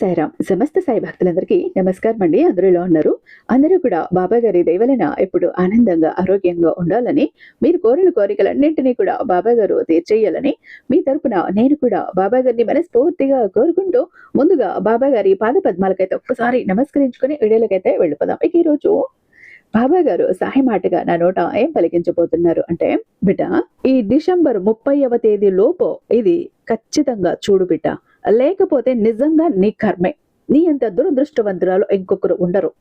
సాయిరామ్. సమస్త సాయి భక్తులందరికీ నమస్కారం అండి అందరూ ఇలా ఉన్నారు? అందరూ కూడా బాబా గారి దయవలన ఎప్పుడు ఆనందంగా ఆరోగ్యంగా ఉండాలని మీరు కోరిన కోరికలన్నింటినీ కూడా బాబా గారు తీర్చేయాలని మీ తరపున నేను కూడా బాబా గారిని మనస్ఫూర్తిగా కోరుకుంటూ ముందుగా బాబా గారి పాద పద్మాలకైతే ఒక్కసారి నమస్కరించుకుని వీడియోలకైతే వెళ్ళిపోదాం. ఇక ఈరోజు బాబా గారు సాయి మాటగా నా నోట ఏం పలికించబోతున్నారు అంటే బిడ్డ ఈ డిసెంబర్ ముప్పైవ తేదీ లోపు ఇది ఖచ్చితంగా చూడు బిడ్డ. లేకపోతే నిజంగా నీ కర్మే. నీ అంత దురదృష్టవంతురాలు ఇంకొకరు ఉండరు.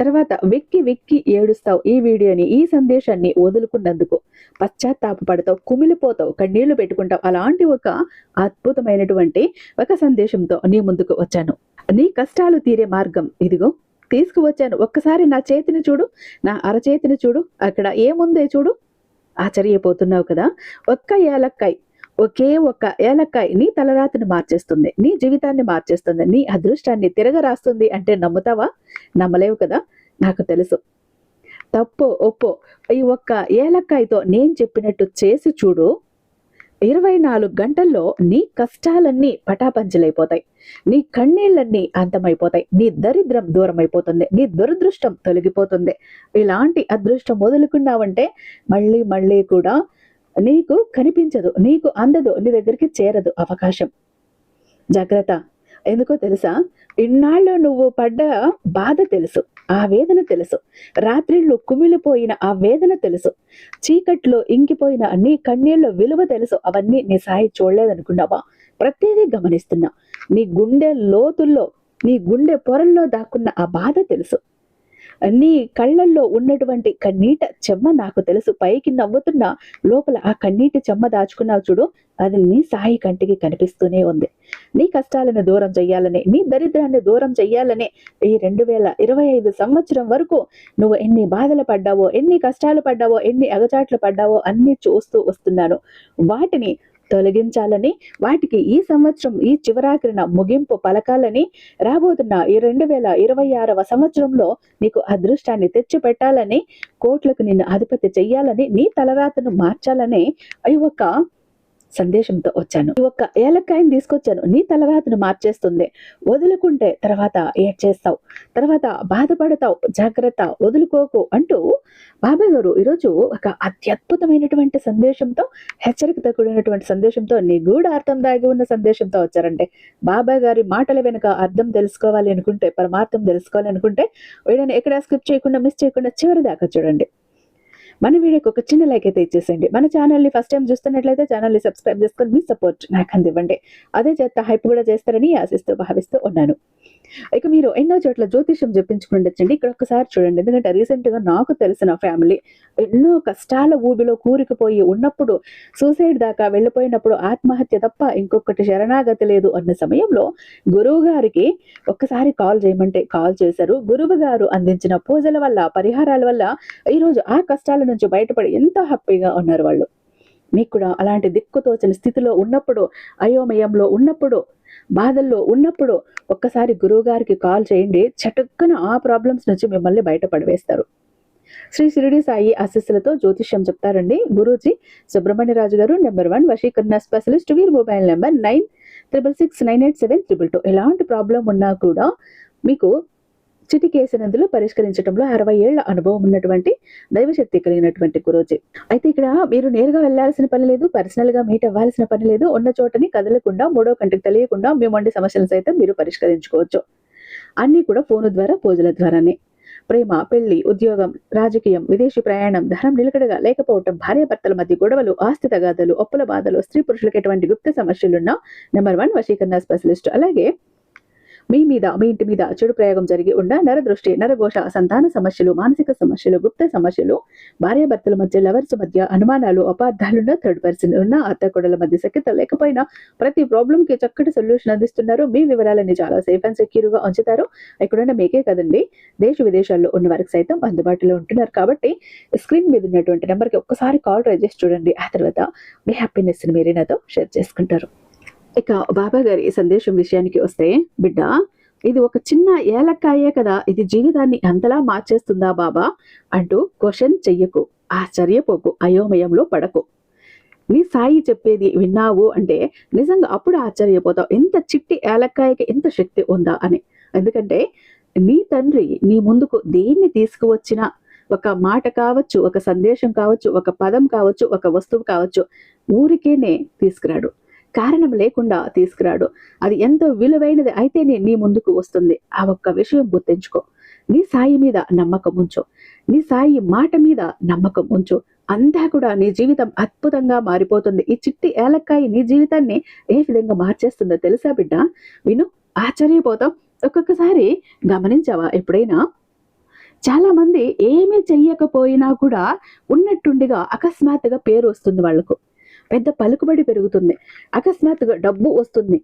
తర్వాత వెక్కి వెక్కి ఏడుస్తావు ఈ వీడియోని ఈ సందేశాన్ని వదులుకున్నందుకు. పశ్చాత్తాపడతావు కుమిలిపోతావు కన్నీళ్ళు పెట్టుకుంటావు. అలాంటి ఒక అద్భుతమైనటువంటి ఒక సందేశంతో నీ ముందుకు వచ్చాను. నీ కష్టాలు తీరే మార్గం ఇదిగో తీసుకువచ్చాను. ఒక్కసారి నా చేతిని చూడు నా అరచేతిని చూడు. అక్కడ ఏముందే చూడు. ఆశ్చర్యపోతున్నావు కదా. ఒక్క ఏలక్కాయ్ ఒకే ఒక్క ఏలక్కాయ నీ తలరాతిని మార్చేస్తుంది నీ జీవితాన్ని మార్చేస్తుంది నీ అదృష్టాన్ని తిరగరాస్తుంది అంటే నమ్ముతావా? నమ్మలేవు కదా? నాకు తెలుసు. తప్పో ఒప్పో ఈ ఒక్క ఏలక్కాయతో నేను చెప్పినట్టు చేసి చూడు ఇరవై నాలుగు గంటల్లో నీ కష్టాలన్నీ పటాపంచలైపోతాయి. నీ కన్నీళ్ళన్నీ అంతమైపోతాయి. నీ దరిద్రం దూరం అయిపోతుంది నీ దురదృష్టం తొలగిపోతుంది. ఇలాంటి అదృష్టం వదులుకున్నావంటే మళ్ళీ మళ్ళీ కూడా నీకు కనిపించదు నీకు అందదు నీ దగ్గరికి చేరదు అవకాశం. జాగ్రత్త. ఎందుకో తెలుసా? ఇన్నాళ్ళు నువ్వు పడ్డ బాధ తెలుసు ఆ వేదన తెలుసు. రాత్రిళ్ళు కుమిలిపోయిన ఆ వేదన తెలుసు. చీకట్లో ఇంకిపోయిన నీ కన్నీళ్ళ విలువ తెలుసు. అవన్నీ నీ సాయి చూడలేదనుకున్నావా? ప్రతిదీ గమనిస్తున్నా. నీ గుండె లోతుల్లో నీ గుండె పొరల్లో దాక్కున్న ఆ బాధ తెలుసు. నీ కళ్ళల్లో ఉన్నటువంటి కన్నీట చెమ్మ నాకు తెలుసు. పైకి నవ్వుతున్న లోపల ఆ కన్నీటి చెమ్మ దాచుకున్నావు చూడు. అది నీ సాయి కంటికి కనిపిస్తూనే ఉంది. నీ కష్టాలను దూరం చెయ్యాలని నీ దరిద్రాన్ని దూరం చెయ్యాలని ఈ రెండు వేల ఇరవై ఐదు సంవత్సరం వరకు నువ్వు ఎన్ని బాధలు పడ్డావో ఎన్ని కష్టాలు పడ్డావో ఎన్ని అగచాట్లు పడ్డావో అన్ని చూస్తూ వస్తున్నాను. వాటిని తొలగించాలని వాటికి ఈ సంవత్సరం ఈ చివరాఖరిన ముగింపు పలకాలని రాబోతున్న ఈ రెండు వేల ఇరవై ఆరవ సంవత్సరంలో నీకు అదృష్టాన్ని తెచ్చి పెట్టాలని కోట్లకు నిన్ను అధిపతి చెయ్యాలని నీ తలరాతను మార్చాలని ఈ ఒక్క సందేశంతో వచ్చాను. ఈ ఒక్క ఏలక్కాయని తీసుకొచ్చాను. నీ తలరాతను మార్చేస్తుంది. వదులుకుంటే తర్వాత ఏడ్ చేస్తావు? తర్వాత బాధపడతావు. జాగ్రత్త వదులుకోకు అంటూ బాబాయ్ గారు ఈరోజు ఒక అత్యద్భుతమైనటువంటి సందేశంతో హెచ్చరికతో కూడినటువంటి సందేశంతో నిగూఢ అర్థం దాగి ఉన్న సందేశంతో వచ్చారంటే బాబాయ్ గారి మాటల వెనుక అర్థం తెలుసుకోవాలి అనుకుంటే పరమార్థం తెలుసుకోవాలి అనుకుంటే ఎక్కడ స్కిప్ చేయకుండా మిస్ చేయకుండా చివరి దాకా చూడండి. మన వీడియోకి ఒక చిన్న లైక్ అయితే ఇచ్చేసేయండి. మన ఛానల్ని ఫస్ట్ టైం చూస్తున్నట్లయితే ఛానల్ని సబ్స్క్రైబ్ చేసుకొని మీ సపోర్ట్ నాకు అందివ్వండి. అదే చేత హైప్ కూడా చేస్తారని ఆశిస్తూ భావిస్తూ ఉన్నాను. ఇక మీరు ఎన్నో చోట్ల జ్యోతిష్యం చెప్పించుకుండొచ్చండి. ఇక్కడ ఒకసారి చూడండి. ఎందుకంటే రీసెంట్గా నాకు తెలిసిన ఫ్యామిలీ ఎన్నో కష్టాల ఊబిలో కూరుకుపోయి ఉన్నప్పుడు సూసైడ్ దాకా వెళ్ళిపోయినప్పుడు ఆత్మహత్య తప్ప ఇంకొకటి శరణాగతి లేదు అన్న సమయంలో గురువు గారికి ఒక్కసారి కాల్ చేయమంటే కాల్ చేశారు. గురువు గారు అందించిన పూజల వల్ల పరిహారాల వల్ల ఈరోజు ఆ కష్టాల నుంచి బయటపడి ఎంతో హ్యాపీగా ఉన్నారు వాళ్ళు. మీకు కూడా అలాంటి దిక్కుతోచని స్థితిలో ఉన్నప్పుడు అయోమయంలో ఉన్నప్పుడు బాధల్లో ఉన్నప్పుడు ఒక్కసారి గురువుగారికి కాల్ చేయండి చటుక్కున ఆ ప్రాబ్లమ్స్ నుంచి మిమ్మల్ని బయటపడవేస్తారు. శ్రీ షిరిడి సాయి ఆశీస్సులతో జ్యోతిష్యం చెప్తారండి. గురూజీ సుబ్రహ్మణ్యరాజు గారు నెంబర్ వన్ వశీకరణ స్పెషలిస్ట్ వీర్ mobile number nine triple six nine eight seven triple two ఎలాంటి ప్రాబ్లం ఉన్నా కూడా మీకు చిటికేసినందులో పరిష్కరించడంలో అరవై ఏళ్ళ అనుభవం ఉన్నటువంటి దైవశక్తి కలిగినటువంటి గురోజీ. అయితే ఇక్కడ మీరు నేరుగా వెళ్ళాల్సిన పని లేదు పర్సనల్గా మీట్ అవ్వాల్సిన పని లేదు ఉన్న చోటని కదలకుండా మూడో కంటికి తెలియకుండా మీ మొండి సమస్యలు సైతం మీరు పరిష్కరించుకోవచ్చు. అన్ని కూడా ఫోను ద్వారా పూజల ద్వారానే. ప్రేమ పెళ్ళి ఉద్యోగం రాజకీయం విదేశీ ప్రయాణం ధనం నిలకడగా లేకపోవటం భార్యాభర్తల మధ్య గొడవలు ఆస్తి తగాదలు అప్పుల బాధలు స్త్రీ పురుషులకు ఎటువంటి గుప్త సమస్యలున్నా నెంబర్ వన్ వశీకరణ స్పెషలిస్ట్ అలాగే మీ మీద మీ ఇంటి మీద చెడు ప్రయోగం జరిగి ఉండ నరదృష్టి నరఘోష సంతాన సమస్యలు మానసిక సమస్యలు గుప్త సమస్యలు భార్యాభర్తల మధ్య లవర్స్ మధ్య అనుమానాలు అపార్థాలున్న థర్డ్ పర్సన్ ఉన్న అత్తకొడల మధ్య సఖ్యత లేకపోయినా ప్రతి ప్రాబ్లం కి చక్కటి సొల్యూషన్ అందిస్తున్నారు. మీ వివరాలని చాలా సేఫ్ అండ్ సెక్యూర్గా ఉంచుతారు. ఎక్కడైనా మీకే కదండి. దేశ విదేశాల్లో ఉన్న వారికి సైతం అందుబాటులో ఉంటున్నారు. కాబట్టి స్క్రీన్ మీద ఉన్నటువంటి నెంబర్కి ఒక్కసారి కాల్ ట్రై చేసి చూడండి. ఆ తర్వాత మీ హ్యాపీనెస్ని మీరే నాతో షేర్ చేసుకుంటారు. ఇక బాబా గారి సందేశం విషయానికి వస్తే బిడ్డ ఇది ఒక చిన్న ఏలక్కాయే కదా ఇది జీవితాన్ని అంతలా మార్చేస్తుందా బాబా? అంటూ క్వశ్చన్ చెయ్యకు ఆశ్చర్యపోకు అయోమయంలో పడకు. నీ సాయి చెప్పేది విన్నావు అంటే నిజంగా అప్పుడు ఆశ్చర్యపోతావు ఎంత చిట్టి ఏలక్కాయకి ఎంత శక్తి ఉందా అని. ఎందుకంటే నీ తండ్రి నీ ముందుకు దేన్ని తీసుకువచ్చినా ఒక మాట కావచ్చు ఒక సందేశం కావచ్చు ఒక పదం కావచ్చు ఒక వస్తువు కావచ్చు ఊరికేనే తీసుకురాడు. కారణం లేకుండా తీసుకురాడు. అది ఎంతో విలువైనది అయితేనే నీ ముందుకు వస్తుంది. ఆ ఒక్క విషయం గుర్తించుకో. నీ సాయి మీద నమ్మకం ఉంచు. నీ సాయి మాట మీద నమ్మకం ఉంచు. అంతా కూడా నీ జీవితం అద్భుతంగా మారిపోతుంది. ఈ చిట్టి ఏలక్కాయ నీ జీవితాన్ని ఏ విధంగా మార్చేస్తుందో తెలుసా బిడ్డ? విను ఆశ్చర్యపోతాం. ఒక్కొక్కసారి గమనించావా ఎప్పుడైనా? చాలా మంది ఏమీ చెయ్యకపోయినా కూడా ఉన్నట్టుండిగా అకస్మాత్తుగా పేరు వస్తుంది వాళ్ళకు పెద్ద పలుకుబడి పెరుగుతుంది. అకస్మాత్తుగా డబ్బు వస్తుంది.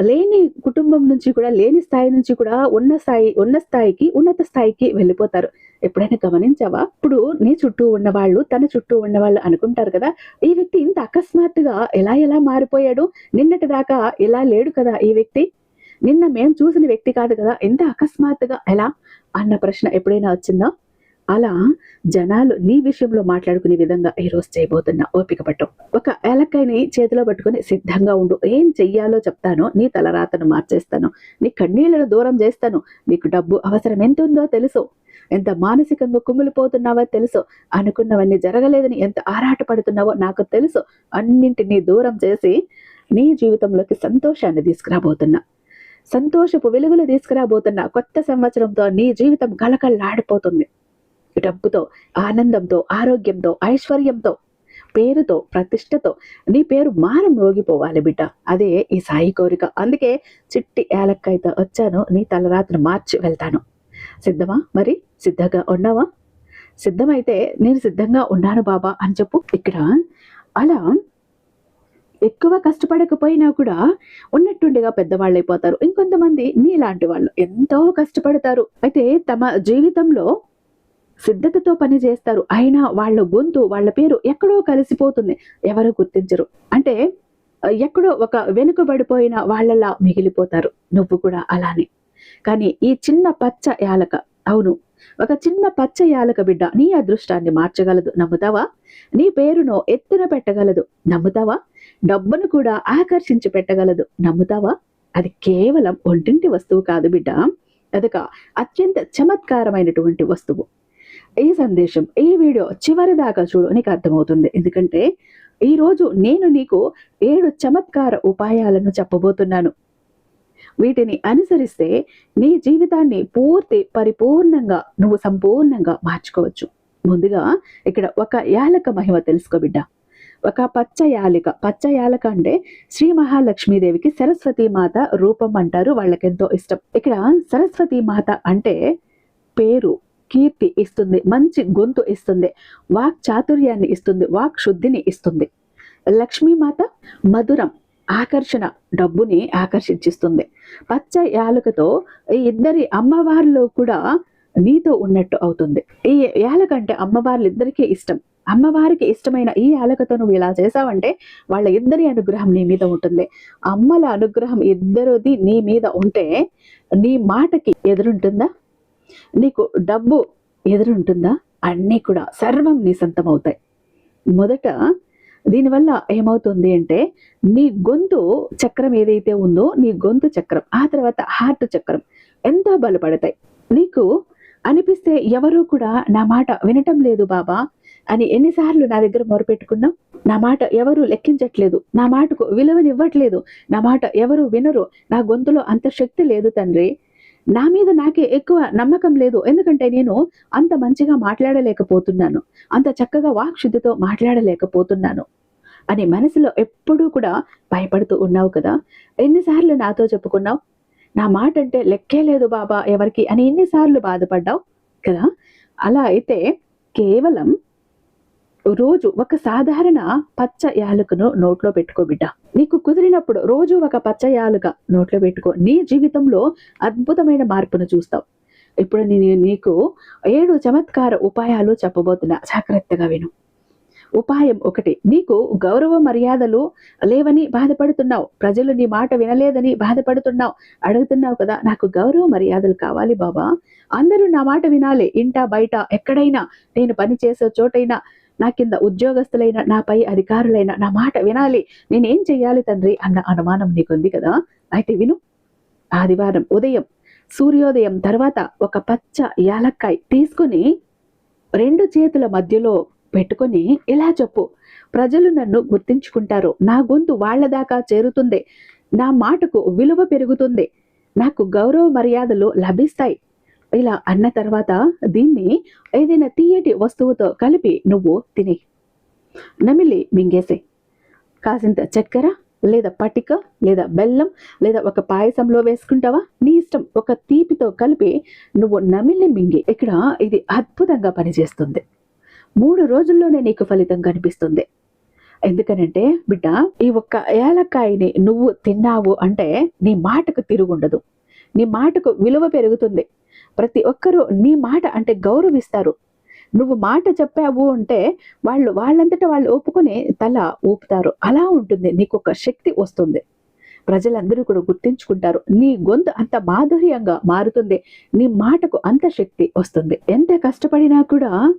లేని కుటుంబం నుంచి కూడా లేని స్థాయి నుంచి కూడా ఉన్న స్థాయి ఉన్న స్థాయికి ఉన్నత స్థాయికి వెళ్ళిపోతారు. ఎప్పుడైనా గమనించావా? ఇప్పుడు నీ చుట్టూ ఉన్నవాళ్ళు తన చుట్టూ ఉన్నవాళ్ళు అనుకుంటారు కదా ఈ వ్యక్తి ఇంత అకస్మాత్తుగా ఎలా ఎలా మారిపోయాడు? నిన్నటి దాకా ఇలా లేడు కదా ఈ వ్యక్తి? నిన్న మేము చూసిన వ్యక్తి కాదు కదా ఎంత అకస్మాత్తుగా ఎలా? అన్న ప్రశ్న ఎప్పుడైనా వచ్చిందా? అలా జనాలు నీ విషయంలో మాట్లాడుకునే విధంగా ఈ రోజు ఓపిక పట్టు. ఒక ఏలక్కాయని చేతిలో పట్టుకుని సిద్ధంగా ఉండు. ఏం చెయ్యాలో చెప్తాను. నీ తలరాతను మార్చేస్తాను. నీ కన్నీళ్ళను దూరం చేస్తాను. నీకు డబ్బు అవసరం ఎంత ఉందో తెలుసు. ఎంత మానసికంగా కుమిలిపోతున్నావో తెలుసు. అనుకున్నవన్నీ జరగలేదని ఎంత ఆరాటపడుతున్నావో నాకు తెలుసు. అన్నింటినీ దూరం చేసి నీ జీవితంలోకి సంతోషాన్ని తీసుకురాబోతున్నా. సంతోషపు వెలుగులు తీసుకురాబోతున్నా. కొత్త సంవత్సరంతో నీ జీవితం కలకల్లాడిపోతుంది డబ్బుతో ఆనందంతో ఆరోగ్యంతో ఐశ్వర్యంతో పేరుతో ప్రతిష్టతో నీ పేరు మారం రోగిపోవాలి బిడ్డ. అదే ఈ సాయి కోరిక. అందుకే చిట్టి ఏలక్కైతే వచ్చాను. నీ తలరాత్రి మార్చి వెళ్తాను. సిద్ధమా? మరి సిద్ధంగా ఉన్నావా? సిద్ధమైతే నేను సిద్ధంగా ఉన్నాను బాబా అని చెప్పు. ఇక్కడ అలా ఎక్కువ కష్టపడకపోయినా కూడా ఉన్నట్టుండిగా పెద్దవాళ్ళు అయిపోతారు ఇంకొంతమంది నీలాంటి వాళ్ళు ఎంతో కష్టపడతారు. అయితే తమ జీవితంలో సిద్ధతతో పని చేస్తారు. అయినా వాళ్ళ గొంతు వాళ్ళ పేరు ఎక్కడో కలిసిపోతుంది. ఎవరు గుర్తించరు. అంటే ఎక్కడో ఒక వెనుకబడిపోయిన వాళ్ళలా మిగిలిపోతారు. నువ్వు కూడా అలానే. కానీ ఈ చిన్న పచ్చ యాలక అవును ఒక చిన్న పచ్చ యాలక బిడ్డ నీ అదృష్టాన్ని మార్చగలదు. నమ్ముతావా? నీ పేరును ఎత్తున పెట్టగలదు. నమ్ముతావా? డబ్బును కూడా ఆకర్షించి పెట్టగలదు. నమ్ముతావా? అది కేవలం ఒంటింటి వస్తువు కాదు బిడ్డ. అదొక అత్యంత చమత్కారమైనటువంటి వస్తువు. ఈ సందేశం ఈ వీడియో చివరి దాకా చూడు నీకు అర్థమవుతుంది. ఎందుకంటే ఈరోజు నేను నీకు ఏడు చమత్కార ఉపాయాలను చెప్పబోతున్నాను. వీటిని అనుసరిస్తే నీ జీవితాన్ని పూర్తి పరిపూర్ణంగా నువ్వు సంపూర్ణంగా మార్చుకోవచ్చు. ముందుగా ఇక్కడ ఒక యాలక మహిమ తెలుసుకో బిడ్డ. ఒక పచ్చ యాలిక. పచ్చ యాలక అంటే శ్రీ మహాలక్ష్మీదేవికి సరస్వతి మాత రూపం అంటారు. వాళ్ళకెంతో ఇష్టం. ఇక్కడ సరస్వతి మాత అంటే పేరు. కీర్తి ఇస్తుంది మంచి గొంతు ఇస్తుంది వాక్ చాతుర్యాన్ని ఇస్తుంది వాక్ శుద్ధిని ఇస్తుంది. లక్ష్మీమాత మధురం ఆకర్షణ డబ్బుని ఆకర్షించిస్తుంది. పచ్చ యాలకతో ఈ ఇద్దరి అమ్మవారిలో కూడా నీతో ఉన్నట్టు అవుతుంది. ఈ యాలక అంటే అమ్మవార్లిద్దరికీ ఇష్టం. అమ్మవారికి ఇష్టమైన ఈ యాలకతో నువ్వు ఇలా చేసావంటే వాళ్ళ ఇద్దరి అనుగ్రహం నీ మీద ఉంటుంది. అమ్మల అనుగ్రహం ఇద్దరిది నీ మీద ఉంటే నీ మాటకి ఎదురుంటుందా? నీకు డబ్బు ఎదురుంటుందా? అన్నీ కూడా సర్వం నీ సొంతం అవుతాయి మొదట దీనివల్ల ఏమవుతుంది అంటే నీ గొంతు చక్రం ఏదైతే ఉందో నీ గొంతు చక్రం ఆ తర్వాత హార్ట్ చక్రం ఎంతో బలపడతాయి. నీకు అనిపిస్తే ఎవరూ కూడా నా మాట వినటం లేదు బాబా అని ఎన్నిసార్లు నా దగ్గర మొరపెట్టుకున్నాం నా మాట ఎవరు లెక్కించట్లేదు. నా మాటకు విలువనివ్వట్లేదు. నా మాట ఎవరు వినరు. నా గొంతులో అంత శక్తి లేదు తండ్రి. నా మీద నాకే ఎక్కువ నమ్మకం లేదు. ఎందుకంటే నేను అంత మంచిగా మాట్లాడలేకపోతున్నాను. అంత చక్కగా వాక్శుద్ధితో మాట్లాడలేకపోతున్నాను. అని మనసులో ఎప్పుడూ కూడా భయపడుతూ ఉన్నావు కదా? ఎన్నిసార్లు నాతో చెప్పుకున్నావు? నా మాట అంటే లెక్కే లేదు బాబా ఎవరికి అని ఎన్నిసార్లు బాధపడ్డావు కదా? అలా అయితే కేవలం రోజు ఒక సాధారణ పచ్చ యాలకును నోట్లో పెట్టుకో బిడ్డ. నీకు కుదిరినప్పుడు రోజు ఒక పచ్చ యాలుక నోట్లో పెట్టుకో. నీ జీవితంలో అద్భుతమైన మార్పును చూస్తావు. ఇప్పుడు నేను నీకు ఏడు చమత్కార ఉపాయాలు చెప్పబోతున్నా. జాగ్రత్తగా విను. ఉపాయం ఒకటి నీకు గౌరవ మర్యాదలు లేవని బాధపడుతున్నావు. ప్రజలు నీ మాట వినలేదని బాధపడుతున్నావు. అడుగుతున్నావు కదా నాకు గౌరవ మర్యాదలు కావాలి బాబా. అందరూ నా మాట వినాలి. ఇంట బయట ఎక్కడైనా నేను పని చేసే చోటైనా నా కింద ఉద్యోగస్తులైన నాపై అధికారులైన నా మాట వినాలి. నేనేం చెయ్యాలి తండ్రి అన్న అనుమానం నీకుంది కదా? అయితే విను. ఆదివారం ఉదయం సూర్యోదయం తర్వాత ఒక పచ్చ యాలక్కాయ తీసుకొని రెండు చేతుల మధ్యలో పెట్టుకొని ఇలా చెప్పు. ప్రజలు నన్ను గుర్తించుకుంటారు. నా గొంతు వాళ్ళ దాకా చేరుతుంది. నా మాటకు విలువ పెరుగుతుంది. నాకు గౌరవ మర్యాదలు లభిస్తాయి. ఇలా అన్న తర్వాత దీన్ని ఏదైనా తీయటి వస్తువుతో కలిపి నువ్వు తిని. నమిలి మింగేసే. కాసింత చక్కెర లేదా పటిక లేదా బెల్లం లేదా ఒక పాయసంలో వేసుకుంటావా? నీ ఇష్టం. ఒక తీపితో కలిపి నువ్వు నమిలి మింగి. ఇక్కడ ఇది అద్భుతంగా పనిచేస్తుంది. మూడు రోజుల్లోనే నీకు ఫలితం కనిపిస్తుంది. ఎందుకనంటే బిడ్డ ఈ ఒక్క ఏలక్కాయని నువ్వు తిన్నావు అంటే నీ మాటకు తిరుగుండదు. నీ మాటకు విలువ పెరుగుతుంది. ప్రతి ఒక్కరూ నీ మాట అంటే గౌరవిస్తారు. నువ్వు మాట చెప్పావు అంటే వాళ్ళు వాళ్ళంతటా వాళ్ళు ఒప్పుకొని తల ఊపుతారు. అలా ఉంటుంది. నీకు ఒక శక్తి వస్తుంది. ప్రజలందరూ కూడా గుర్తించుకుంటారు. నీ గొంతు అంత మాధుర్యంగా మారుతుంది. నీ మాటకు అంత శక్తి వస్తుంది. ఎంత కష్టపడినా కూడా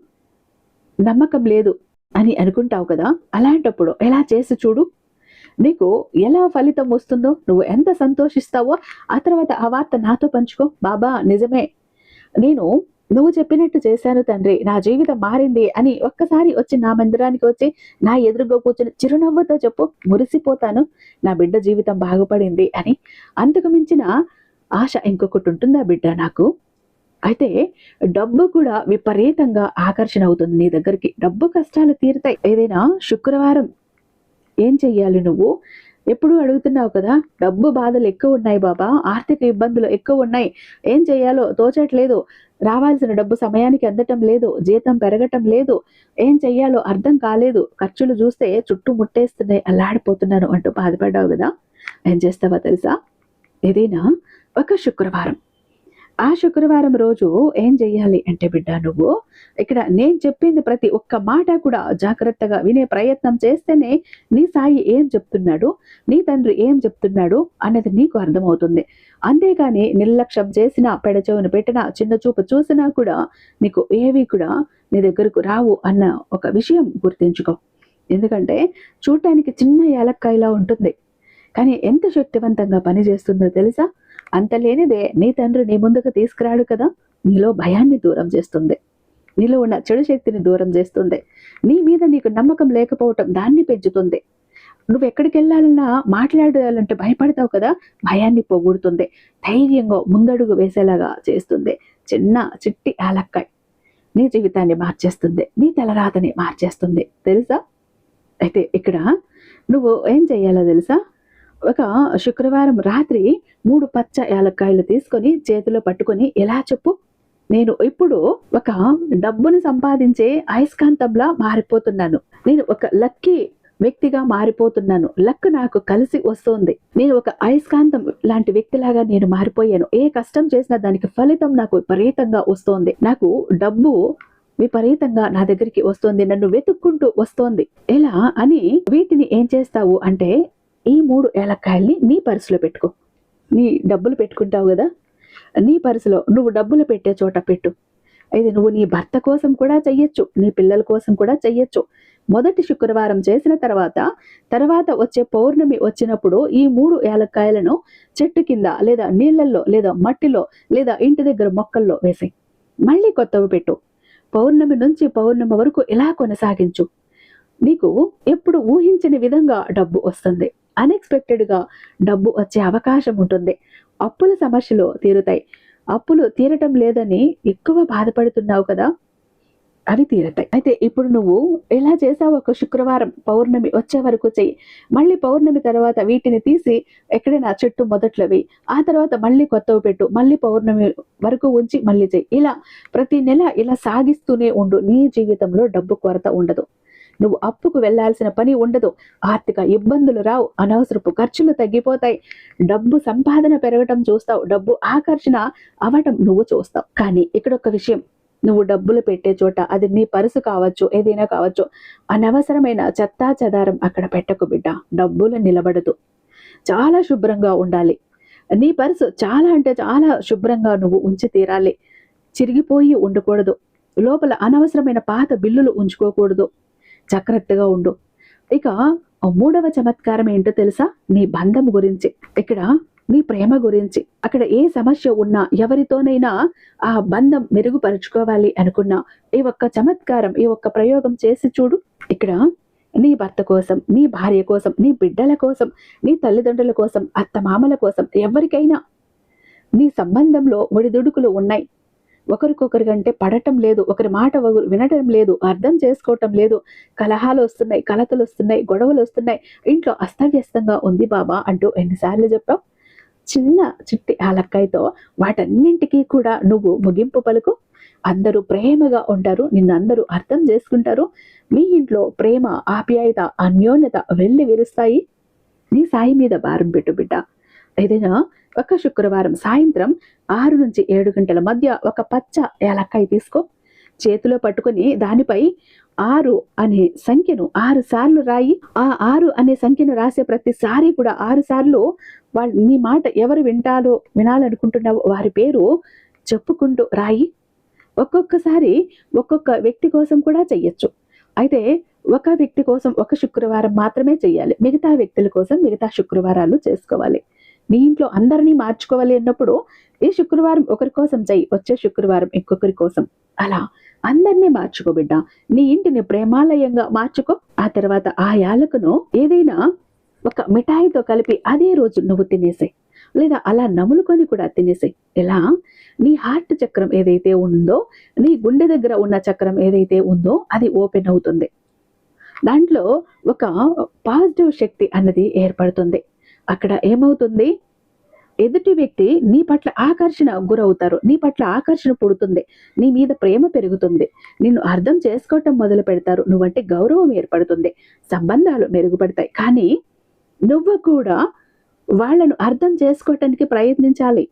నమ్మకం లేదు అని అనుకుంటావు కదా? అలాంటప్పుడు ఎలా చేసి చూడు? నీకు ఎలా ఫలితం వస్తుందో నువ్వు ఎంత సంతోషిస్తావో ఆ తర్వాత ఆ వార్త నాతో పంచుకో. బాబా నిజమే. నేను నువ్వు చెప్పినట్టు చేశాను తండ్రి నా జీవితం మారింది అని ఒక్కసారి వచ్చి నా మందిరానికి వచ్చి నా ఎదురుగా కూర్చుని చిరునవ్వుతో చెప్పు మురిసిపోతాను నా బిడ్డ జీవితం బాగుపడింది అని అంతకు మించిన ఆశ ఇంకొకటి ఉంటుందా బిడ్డ నాకు? అయితే డబ్బు కూడా విపరీతంగా ఆకర్షణ అవుతుంది నీ దగ్గరికి. డబ్బు కష్టాలు తీరుతాయి. ఏదైనా శుక్రవారం ఏం చెయ్యాలి నువ్వు? ఎప్పుడు అడుగుతున్నావు కదా డబ్బు బాధలు ఎక్కువ ఉన్నాయి బాబా ఆర్థిక ఇబ్బందులు ఎక్కువ ఉన్నాయి. ఏం చేయాలో తోచట్లేదు. రావాల్సిన డబ్బు సమయానికి అందటం లేదు జీతం పెరగటం లేదు. ఏం చెయ్యాలో అర్థం కాలేదు. ఖర్చులు చూస్తే చుట్టూ ముట్టేస్తున్నాయి అల్లాడిపోతున్నాను అంటూ బాధపడ్డావు కదా. ఏం చేస్తావా తెలుసా? ఏదైనా ఒక శుక్రవారం. ఆ శుక్రవారం రోజు ఏం చెయ్యాలి అంటే బిడ్డ నువ్వు? ఇక్కడ నేను చెప్పింది ప్రతి ఒక్క మాట కూడా జాగ్రత్తగా వినే ప్రయత్నం చేస్తేనే నీ సాయి ఏం చెప్తున్నాడు నీ తండ్రి ఏం చెప్తున్నాడు అన్నది నీకు అర్థమవుతుంది. అంతేగాని నిర్లక్ష్యం చేసినా పెడచెవును పెట్టినా చిన్న చూపు చూసినా కూడా నీకు ఏవి కూడా నీ దగ్గరకు రావు అన్న ఒక విషయం గుర్తించుకో. ఎందుకంటే చూడటానికి చిన్న యాలక్కాయలా ఉంటుంది. కానీ ఎంత శక్తివంతంగా పనిచేస్తుందో తెలుసా? అంత లేనిదే నీ తండ్రి నీ ముందుకు తీసుకురాడు కదా. నీలో భయాన్ని దూరం చేస్తుంది. నీలో ఉన్న చెడు శక్తిని దూరం చేస్తుంది. నీ మీద నీకు నమ్మకం లేకపోవటం దాన్ని పెంచుతుంది. నువ్వు ఎక్కడికి వెళ్ళాలన్నా మాట్లాడాలంటే భయపడతావు కదా. భయాన్ని పోగొడుతుంది. ధైర్యంగా ముందడుగు వేసేలాగా చేస్తుంది. చిన్న చిట్టి ఆలక్కాయ్ నీ జీవితాన్ని మార్చేస్తుంది. నీ తలరాతని మార్చేస్తుంది. తెలుసా? అయితే ఇక్కడ నువ్వు ఏం చెయ్యాలో తెలుసా? ఒక శుక్రవారం రాత్రి మూడు పచ్చ యాలక్కాయలు తీసుకొని చేతిలో పట్టుకొని ఎలా చెప్పు? నేను ఇప్పుడు ఒక డబ్బును సంపాదించే అయస్కాంతంలా మారిపోతున్నాను. నేను ఒక లక్కీ వ్యక్తిగా మారిపోతున్నాను. లక్ నాకు కలిసి వస్తోంది. నేను ఒక అయస్కాంతం లాంటి వ్యక్తిలాగా నేను మారిపోయాను. ఏ కష్టం చేసినా దానికి ఫలితం నాకు విపరీతంగా వస్తోంది. నాకు డబ్బు విపరీతంగా నా దగ్గరికి వస్తోంది. నన్ను వెతుక్కుంటూ వస్తోంది. ఎలా అని వీటిని ఏం చేస్తావు అంటే ఈ మూడు ఏలక్కాయల్ని నీ పర్సులో పెట్టుకో. నీ డబ్బులు పెట్టుకుంటావు కదా? నీ పర్సులో నువ్వు డబ్బులు పెట్టే చోట పెట్టు. ఇది నువ్వు నీ భర్త కోసం కూడా చెయ్యొచ్చు నీ పిల్లల కోసం కూడా చెయ్యొచ్చు. మొదటి శుక్రవారం చేసిన తర్వాత తర్వాత వచ్చే పౌర్ణమి వచ్చినప్పుడు ఈ మూడు ఏలక్కాయలను చెట్టు కింద లేదా నీళ్ళల్లో లేదా మట్టిలో లేదా ఇంటి దగ్గర మొక్కల్లో వేసి మళ్ళీ కొత్తవి పెట్టు. పౌర్ణమి నుంచి పౌర్ణమి వరకు ఇలా కొనసాగించు. నీకు ఎప్పుడు ఊహించని విధంగా డబ్బు వస్తుంది. అన్ఎక్స్పెక్టెడ్గా డబ్బు వచ్చే అవకాశం ఉంటుంది. అప్పుల సమస్యలు తీరుతాయి. అప్పులు తీరటం లేదని ఎక్కువ బాధపడుతున్నావు కదా? అవి తీరతాయి. అయితే ఇప్పుడు నువ్వు ఎలా చేసావు ఒక శుక్రవారం పౌర్ణమి వచ్చే వరకు చెయ్యి. మళ్ళీ పౌర్ణమి తర్వాత వీటిని తీసి ఎక్కడైనా చెట్టు మొదట్లవి. ఆ తర్వాత మళ్ళీ కొత్తవి పెట్టు. మళ్ళీ పౌర్ణమి వరకు ఉంచి మళ్ళీ చెయ్యి. ఇలా ప్రతి నెల ఇలా సాగిస్తూనే ఉండు. నీ జీవితంలో డబ్బు కొరత ఉండదు. నువ్వు అప్పుకు వెళ్ళాల్సిన పని ఉండదు. ఆర్థిక ఇబ్బందులు రావు. అనవసరపు ఖర్చులు తగ్గిపోతాయి. డబ్బు సంపాదన పెరగటం చూస్తావు. డబ్బు ఆకర్షణ అవటం నువ్వు చూస్తావు. కానీ ఇక్కడ ఒక విషయం. నువ్వు డబ్బులు పెట్టే చోట అది నీ పరుసు కావచ్చు ఏదైనా కావచ్చు. అనవసరమైన చెత్తా చెదారం అక్కడ పెట్టకు బిడ్డ. డబ్బులు నిలబడదు. చాలా శుభ్రంగా ఉండాలి. నీ పర్సు చాలా అంటే చాలా శుభ్రంగా నువ్వు ఉంచి తీరాలి. చిరిగిపోయి ఉండకూడదు. లోపల అనవసరమైన పాత బిల్లులు ఉంచుకోకూడదు. జాగ్రత్తగా ఉండు. ఇక మూడవ చమత్కారం ఏంటో తెలుసా? నీ బంధం గురించి. ఇక్కడ నీ ప్రేమ గురించి. అక్కడ ఏ సమస్య ఉన్నా ఎవరితోనైనా ఆ బంధం మెరుగుపరుచుకోవాలి అనుకున్నా. ఈ ఒక్క చమత్కారం ఈ ఒక్క ప్రయోగం చేసి చూడు. ఇక్కడ నీ భర్త కోసం నీ భార్య కోసం నీ బిడ్డల కోసం నీ తల్లిదండ్రుల కోసం అత్త మామల కోసం ఎవరికైనా నీ సంబంధంలో ఒడిదుడుకులు ఉన్నాయి. ఒకరికొకరి కంటే పడటం లేదు ఒకరి మాట ఒకరు వినటం లేదు అర్థం చేసుకోవటం లేదు. కలహాలు వస్తున్నాయి కలతలు వస్తున్నాయి గొడవలు వస్తున్నాయి. ఇంట్లో అస్తవ్యస్తంగా ఉంది బాబా అంటూ ఎన్నిసార్లు చెప్పావు. చిన్న చిట్టి ఆలక్కాయతో వాటన్నింటికీ కూడా నువ్వు ముగింపు పలుకు. అందరూ ప్రేమగా ఉంటారు నిన్ను అందరూ అర్థం చేసుకుంటారు. మీ ఇంట్లో ప్రేమ ఆప్యాయత అన్యోన్యత వెళ్ళి విరుస్తాయి. నీ సాయి మీద భారం పెట్టు బిడ్డ. ఏదైనా ఒక శుక్రవారం సాయంత్రం ఆరు నుంచి ఏడు గంటల మధ్య ఒక పచ్చ ఏలక్కాయ తీసుకో. చేతిలో పట్టుకొని దానిపై ఆరు అనే సంఖ్యను ఆరు సార్లు రాయి. ఆ ఆరు అనే సంఖ్యను రాసే ప్రతిసారి కూడా ఆరు సార్లు వాళ్ళు నీ మాట ఎవరు వింటారో వినాలనుకుంటున్నావో వారి పేరు చెప్పుకుంటూ రాయి. ఒక్కొక్కసారి ఒక్కొక్క వ్యక్తి కోసం కూడా చెయ్యొచ్చు. అయితే ఒక వ్యక్తి కోసం ఒక శుక్రవారం మాత్రమే చెయ్యాలి. మిగతా వ్యక్తుల కోసం మిగతా శుక్రవారాలు చేసుకోవాలి. నీ ఇంట్లో అందరినీ మార్చుకోవాలి అన్నప్పుడు ఈ శుక్రవారం ఒకరి కోసం చెయ్యి వచ్చే శుక్రవారం ఇంకొకరి కోసం. అలా అందరినీ మార్చుకో బిడ్డ. నీ ఇంటిని ప్రేమాలయంగా మార్చుకో. ఆ తర్వాత ఆ యాలకును ఏదైనా ఒక మిఠాయితో కలిపి అదే రోజు నువ్వు తినేసాయి. లేదా అలా నములుకొని కూడా తినేసాయి. ఇలా నీ హార్ట్ చక్రం ఏదైతే ఉందో నీ గుండె దగ్గర ఉన్న చక్రం ఏదైతే ఉందో అది ఓపెన్ అవుతుంది. దాంట్లో ఒక పాజిటివ్ శక్తి అన్నది ఏర్పడుతుంది. అక్కడ ఏమవుతుంది? ఎదుటి వ్యక్తి నీ పట్ల ఆకర్షణ గురవుతారు. నీ పట్ల ఆకర్షణ పుడుతుంది. నీ మీద ప్రేమ పెరుగుతుంది. నిన్ను అర్థం చేసుకోవటం మొదలు పెడతారు. నువ్వంటే గౌరవం ఏర్పడుతుంది. సంబంధాలు మెరుగుపడతాయి. కానీ నువ్వు కూడా వాళ్ళను అర్థం చేసుకోవటానికి ప్రయత్నించాలి.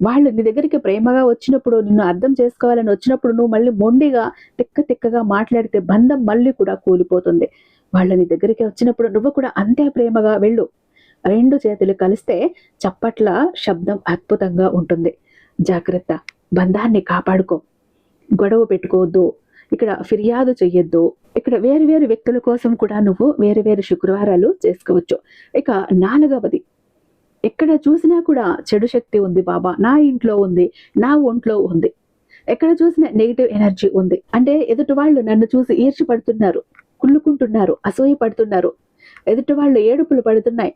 వాళ్ళు నీ దగ్గరికి ప్రేమగా వచ్చినప్పుడు నిన్ను అర్థం చేసుకోవాలని వచ్చినప్పుడు నువ్వు మళ్ళీ మొండిగా తిక్క తిక్కగా మాట్లాడితే బంధం మళ్ళీ కూడా కూలిపోతుంది. వాళ్ళ నీ దగ్గరికి వచ్చినప్పుడు నువ్వు కూడా అంతే ప్రేమగా వెళ్ళు. రెండు చేతులు కలిస్తే చప్పట్ల శబ్దం అద్భుతంగా ఉంటుంది. జాగ్రత్త బంధాన్ని కాపాడుకో. గొడవ పెట్టుకోవద్దు. ఇక్కడ ఫిర్యాదు చెయ్యొద్దు. ఇక్కడ వేరు వేరు వ్యక్తుల కోసం కూడా నువ్వు వేరు వేరు శుక్రవారాలు చేసుకోవచ్చు. ఇక నాలుగవది ఎక్కడ చూసినా కూడా చెడు శక్తి ఉంది బాబా. నా ఇంట్లో ఉంది నా ఒంట్లో ఉంది. ఎక్కడ చూసినా నెగిటివ్ ఎనర్జీ ఉంది. అంటే ఎదుటి వాళ్ళు నన్ను చూసి ఈర్చిపడుతున్నారు కుళ్ళుకుంటున్నారు అసూయ పడుతున్నారు. ఎదుటి వాళ్ళు ఏడుపులు పడుతున్నాయి.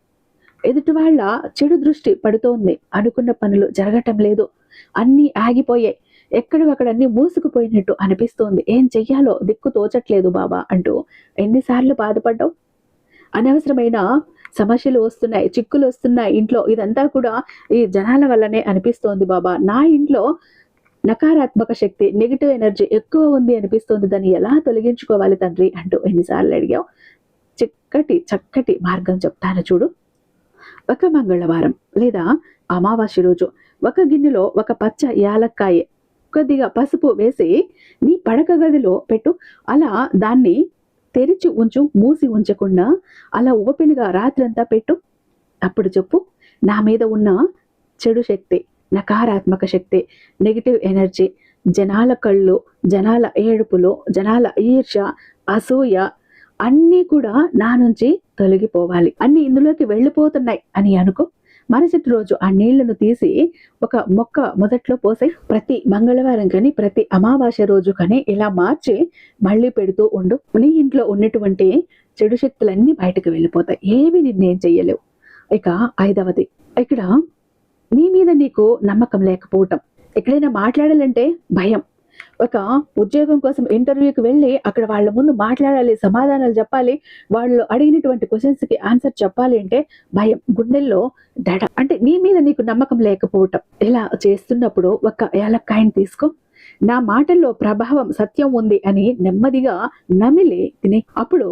ఎదుటి వాళ్ళ చెడు దృష్టి పడుతోంది. అనుకున్న పనులు జరగటం లేదు. అన్నీ ఆగిపోయాయి. ఎక్కడొక్కడ అన్ని మూసుకుపోయినట్టు అనిపిస్తోంది. ఏం చెయ్యాలో దిక్కు తోచట్లేదు బాబా అంటూ ఎన్నిసార్లు బాధపడ్డావు? అనవసరమైన సమస్యలు వస్తున్నాయి చిక్కులు వస్తున్నాయి ఇంట్లో. ఇదంతా కూడా ఈ జనాల వల్లనే అనిపిస్తోంది బాబా. నా ఇంట్లో నకారాత్మక శక్తి నెగిటివ్ ఎనర్జీ ఎక్కువ ఉంది అనిపిస్తోంది. దాన్ని ఎలా తొలగించుకోవాలి తండ్రి అంటూ ఎన్నిసార్లు అడిగావు? చిక్కటి చక్కటి మార్గం చెప్తాను చూడు. ఒక మంగళవారం లేదా అమావాస్య రోజు ఒక గిన్నెలో ఒక పచ్చ యాలక్కాయ కొద్దిగా పసుపు వేసి నీ పడక గదిలో పెట్టు. అలా దాన్ని తెరిచి ఉంచు మూసి ఉంచకుండా అలా ఓపెన్గా రాత్రంతా పెట్టు. అప్పుడు చెప్పు నా మీద ఉన్న చెడు శక్తి నకారాత్మక శక్తి నెగిటివ్ ఎనర్జీ జనాల కళ్ళు జనాల ఏడుపులు జనాల ఈర్ష అసూయ అన్నీ కూడా నా నుంచి తొలగిపోవాలి. అన్ని ఇందులోకి వెళ్ళిపోతున్నాయి అని అనుకో. మరుసటి రోజు ఆ నీళ్ళను తీసి ఒక మొక్క మొదట్లో పోసే ప్రతి మంగళవారం కానీ ప్రతి అమావాస్య రోజు కానీ ఇలా మార్చి మళ్ళీ పెడుతూ ఉండు. నీ ఇంట్లో ఉన్నటువంటి చెడు శక్తులన్నీ బయటకు వెళ్ళిపోతాయి. ఏవి నిన్నేం చెయ్యలేవు. ఇక ఐదవది. ఇక్కడ నీ మీద నీకు నమ్మకం లేకపోవటం. ఎక్కడైనా మాట్లాడాలంటే భయం. ఒక ఉద్యోగం కోసం ఇంటర్వ్యూకి వెళ్ళి అక్కడ వాళ్ళ ముందు మాట్లాడాలి సమాధానాలు చెప్పాలి వాళ్ళు అడిగినటువంటి క్వశ్చన్స్కి ఆన్సర్ చెప్పాలి అంటే భయం గుండెల్లో దడ. అంటే నీ మీద నీకు నమ్మకం లేకపోవటం. ఇలా చేస్తున్నప్పుడు ఒక ఏలక్కాయని తీసుకో. నా మాటల్లో ప్రభావం సత్యం ఉంది అని నెమ్మదిగా నమిలి తిని. అప్పుడు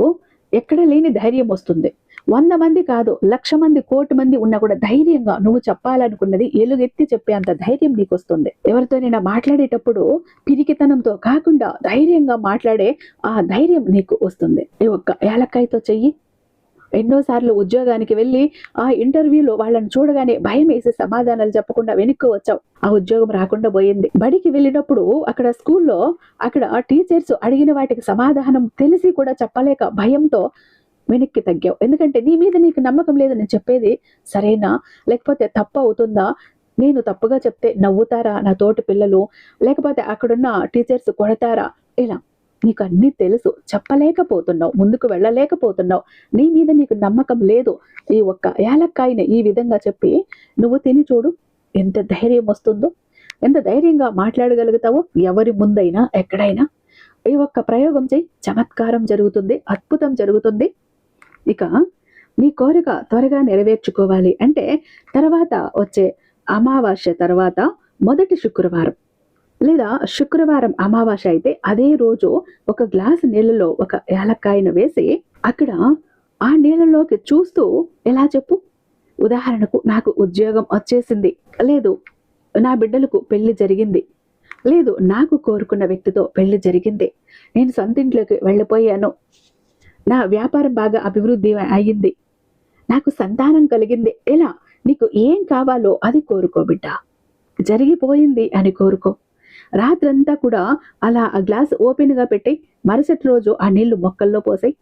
ఎక్కడ లేని ధైర్యం వస్తుంది. వంద మంది కాదు లక్ష మంది కోటి మంది ఉన్నా కూడా ధైర్యంగా నువ్వు చెప్పాలనుకున్నది ఎలుగెత్తి చెప్పేంత ధైర్యం నీకు వస్తుంది ఎవరితోనైనా మాట్లాడేటప్పుడు పిరికితనంతో కాకుండా ధైర్యంగా మాట్లాడే ఆ ధైర్యం నీకు వస్తుంది. ఈ ఒక్క ఏలక్కాయతో చెయ్యి. ఎన్నోసార్లు ఉద్యోగానికి వెళ్ళి ఆ ఇంటర్వ్యూలో వాళ్ళని చూడగానే భయం వేసి సమాధానాలు చెప్పకుండా వెనక్కి వచ్చావు. ఆ ఉద్యోగం రాకుండా పోయింది. బడికి వెళ్ళినప్పుడు అక్కడ స్కూల్లో అక్కడ టీచర్స్ అడిగిన వాటికి సమాధానం తెలిసి కూడా చెప్పలేక భయంతో వెనక్కి తగ్గావు. ఎందుకంటే నీ మీద నీకు నమ్మకం లేదు నేను చెప్పేది సరేనా? లేకపోతే తప్పు అవుతుందా? నేను తప్పుగా చెప్తే నవ్వుతారా నా తోటి పిల్లలు? లేకపోతే అక్కడున్న టీచర్స్ కొడతారా? ఇలా నీకు అన్నీ తెలుసు. చెప్పలేకపోతున్నావు. ముందుకు వెళ్ళలేకపోతున్నావు. నీ మీద నీకు నమ్మకం లేదు. ఈ ఒక్క యాలక్కాయని ఈ విధంగా చెప్పి నువ్వు తిని చూడు. ఎంత ధైర్యం వస్తుందో. ఎంత ధైర్యంగా మాట్లాడగలుగుతావో ఎవరి ముందైనా ఎక్కడైనా. ఈ ఒక్క ప్రయోగం చేయి. చమత్కారం జరుగుతుంది. అద్భుతం జరుగుతుంది. ఇక నీ కోరిక త్వరగా నెరవేర్చుకోవాలి అంటే తర్వాత వచ్చే అమావాస్య తర్వాత మొదటి శుక్రవారం. లేదా శుక్రవారం అమావాస్య అయితే అదే రోజు ఒక గ్లాస్ నీళ్ళలో ఒక ఏలక్కాయను వేసి అక్కడ ఆ నీళ్ళలోకి చూస్తూ ఎలా చెప్పు? ఉదాహరణకు నాకు ఉద్యోగం వచ్చేసింది. లేదు నా బిడ్డలకు పెళ్ళి జరిగింది. లేదు నాకు కోరుకున్న వ్యక్తితో పెళ్ళి జరిగింది. నేను సొంతింట్లోకి వెళ్ళిపోయాను. నా వ్యాపారం బాగా అభివృద్ధి అయ్యింది. నాకు సంతానం కలిగింది. ఎలా? నీకు ఏం కావాలో అది కోరుకో బిడ్డ. జరిగిపోయింది అని కోరుకో. రాత్రంతా కూడా అలా ఆ గ్లాస్ ఓపెన్గా పెట్టి మరుసటి రోజు ఆ నీళ్ళు మొక్కల్లో పోసాయి.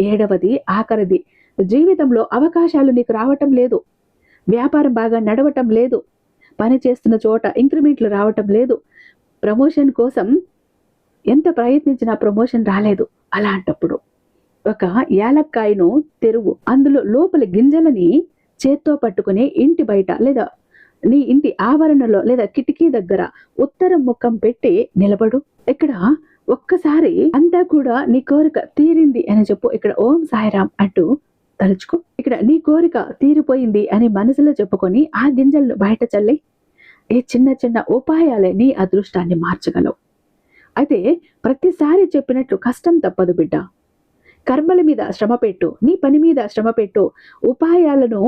ఏడవది ఆఖరిది. జీవితంలో అవకాశాలు నీకు రావటం లేదు. వ్యాపారం బాగా నడవటం లేదు. పని చేస్తున్న చోట ఇంక్రిమెంట్లు రావటం లేదు. ప్రమోషన్ కోసం ఎంత ప్రయత్నించినా ప్రమోషన్ రాలేదు అలాంటప్పుడు. ఒక యాలక్కాయను తెరువు. అందులో లోపల గింజలని చేత్తో పట్టుకుని ఇంటి బయట లేదా నీ ఇంటి ఆవరణలో లేదా కిటికీ దగ్గర ఉత్తరం ముఖం పెట్టి నిలబడు. ఇక్కడ ఒక్కసారి అంతా కూడా నీ కోరిక తీరింది అని చెప్పు. ఇక్కడ ఓం సాయిరామ్ అంటూ తలుచుకో. ఇక్కడ నీ కోరిక తీరిపోయింది అని మనసులో చెప్పుకొని ఆ గింజలను బయట చల్లి ఈ చిన్న చిన్న ఉపాయాలే నీ అదృష్టాన్ని మార్చగలవు. అయితే ప్రతిసారి చెప్పినట్లు కష్టం తప్పదు బిడ్డ. కర్మల మీద శ్రమ పెట్టు నీ పని మీద శ్రమ పెట్టు. ఉపాయాలను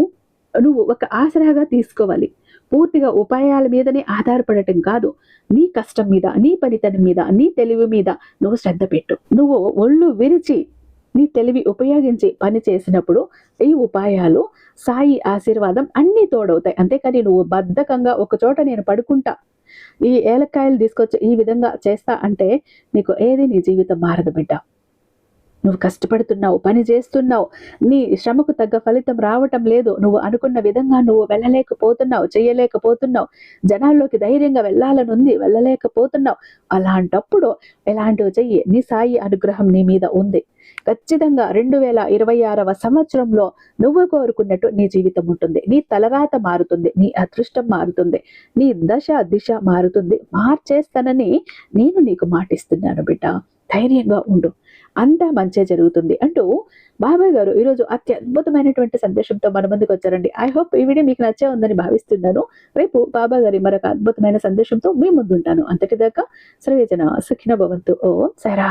నువ్వు ఒక ఆసరాగా తీసుకోవాలి. పూర్తిగా ఉపాయాల మీదనే ఆధారపడటం కాదు. నీ కష్టం మీద నీ పనితనం మీద నీ తెలివి మీద నువ్వు శ్రద్ధ పెట్టు. నువ్వు ఒళ్ళు విరిచి నీ తెలివి ఉపయోగించి పని చేసినప్పుడు ఈ ఉపాయాలు సాయి ఆశీర్వాదం అన్నీ తోడవుతాయి. అంతేకాని నువ్వు బద్ధకంగా ఒక చోట నేను పడుకుంటా ఈ ఏలక్కాయలు తీసుకొచ్చి ఈ విధంగా చేస్తా అంటే నీకు ఏది నీ జీవితం మారదు బిడ్డ. నువ్వు కష్టపడుతున్నావు పని చేస్తున్నావు నీ శ్రమకు తగ్గ ఫలితం రావటం లేదు. నువ్వు అనుకున్న విధంగా నువ్వు వెళ్ళలేకపోతున్నావు చేయలేకపోతున్నావు జనాల్లోకి ధైర్యంగా వెళ్ళాలని ఉంది వెళ్ళలేకపోతున్నావు. అలాంటప్పుడు ఎలాంటివి చెయ్యి నీ సాయి అనుగ్రహం నీ మీద ఉంది. ఖచ్చితంగా రెండు వేల ఇరవై ఆరవ సంవత్సరంలో నువ్వు కోరుకున్నట్టు నీ జీవితం ఉంటుంది. నీ తలరాత మారుతుంది నీ అదృష్టం మారుతుంది నీ దశ దిశ మారుతుంది. మార్చేస్తానని నేను నీకు మాటిస్తున్నాను బిడ్డ. ధైర్యంగా ఉండు. అంతా మంచి జరుగుతుంది అంటూ బాబాయ్ గారు ఈరోజు అత్యద్భుతమైనటువంటి సందేశంతో మన ముందుకు వచ్చారండి. ఐ హోప్ ఈ వీడియో మీకు నచ్చే ఉందని భావిస్తున్నాను. రేపు బాబా గారి మరొక అద్భుతమైన సందేశంతో మీ ముందుంటాను. అంతటిదాకా సర్వేజన సుఖిన భవంతు. ఓ సరా